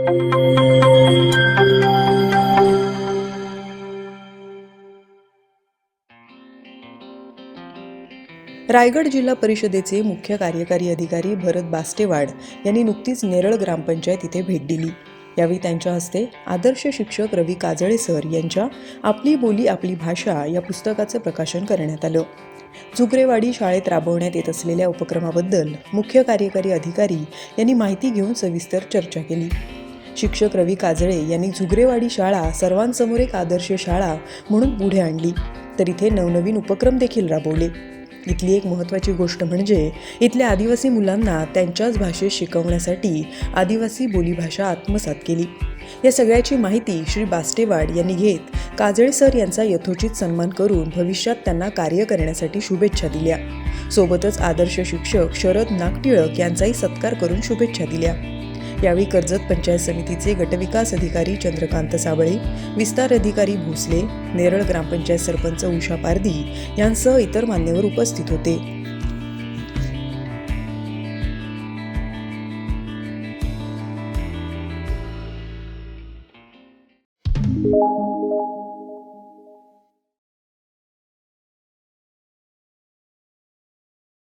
रायगड जिल्हा परिषदेचे मुख्य कार्यकारी अधिकारी भरत बास्टेवाड यांनी नुकतीच नेरळ ग्रामपंचायत इथे भेट दिली. यावेळी त्यांच्या हस्ते आदर्श शिक्षक रवी काजळे सर यांच्या आपली बोली आपली भाषा या पुस्तकाचं प्रकाशन करण्यात आलं. जुगरेवाडी शाळेत राबवण्यात येत असलेल्या उपक्रमाबद्दल मुख्य कार्यकारी अधिकारी यांनी माहिती घेऊन सविस्तर चर्चा केली. शिक्षक रवी काजळे यांनी झुगरेवाडी शाळा सर्वांसमोर एक आदर्श शाळा म्हणून पुढे आणली. तर इथे नवनवीन उपक्रम देखील राबवले. इथली एक महत्त्वाची गोष्ट म्हणजे इथल्या आदिवासी मुलांना त्यांच्याच भाषेत शिकवण्यासाठी आदिवासी बोलीभाषा आत्मसात केली. या सगळ्याची माहिती श्री बास्टेवाड यांनी घेत काजळे सर यांचा यथोचित सन्मान करून भविष्यात त्यांना कार्य करण्यासाठी शुभेच्छा दिल्या. सोबतच आदर्श शिक्षक शरद नागटिळक यांचाही सत्कार करून शुभेच्छा दिल्या. यावेळी कर्जत पंचायत समितीचे गटविकास अधिकारी चंद्रकांत साबळे विस्तार अधिकारी भोसले नेरळ ग्रामपंचायत सरपंच उषा पारदी यांसह इतर मान्यवर उपस्थित होते.